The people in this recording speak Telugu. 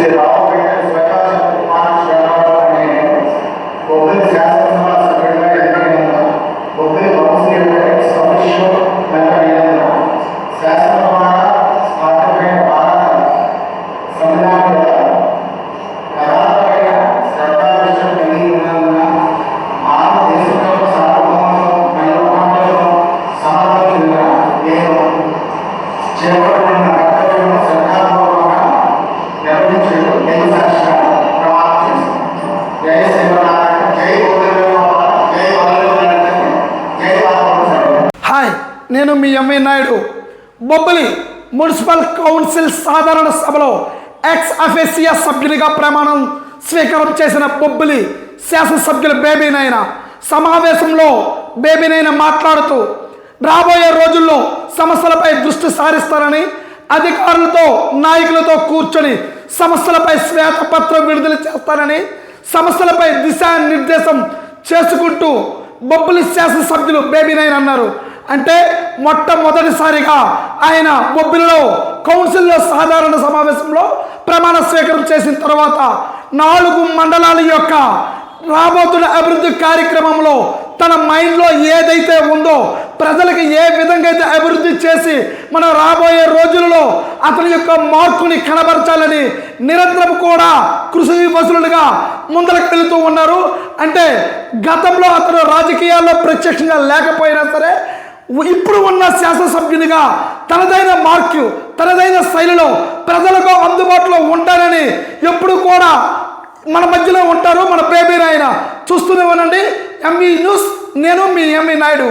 से राव में నేను మీ M A Naidu. Bobbili municipal council సాధారణ సభలో ఎక్స్ అఫేసియా సభ్యునిగా ప్రమాణం స్వీకారం చేసిన బొబ్బలి శాసనసభ్యులు బేబీనైన సమావేశంలో బేబీనైన మాట్లాడుతూ రాబోయే రోజుల్లో సమస్యలపై దృష్టి సారిస్తారని అధికారులతో నాయకులతో కూర్చొని సమస్యలపై శ్వేతపత్రం విడుదల చేస్తారని సమస్యలపై దిశానిర్దేశం చేసుకుంటూ బొబ్బులి శాసనసభ్యులు బేబీనైన్ అన్నారు. అంటే మొట్టమొదటిసారిగా ఆయన బొబ్బిలిలో కౌన్సిల్లో సాధారణ సమావేశంలో ప్రమాణ స్వీకారం చేసిన తర్వాత నాలుగు మండలాల యొక్క రాబోతున్న అభివృద్ధి కార్యక్రమంలో తన మైండ్లో ఏదైతే ఉందో ప్రజలకు ఏ విధంగా అయితే అభివృద్ధి చేసి మనం రాబోయే రోజులలో అతని యొక్క మార్పుని కనబరచాలని నిరంతరం కూడా కృషి వసూలుగా ముందరకు వెళుతూ ఉన్నారు. అంటే గతంలో అతను రాజకీయాల్లో ప్రత్యక్షంగా లేకపోయినా సరే ఇప్పుడు ఉన్న శాసనసభ్యునిగా తనదైన మార్కు తనదైన శైలిలో ప్రజలకు అందుబాటులో ఉంటారని ఎప్పుడు కూడా మన మధ్యలో ఉంటారు మన బేబీ నాయన చూస్తూనే ఉండండి ఎంఈ న్యూస్ నేను మీ ఎంఈ నాయుడు.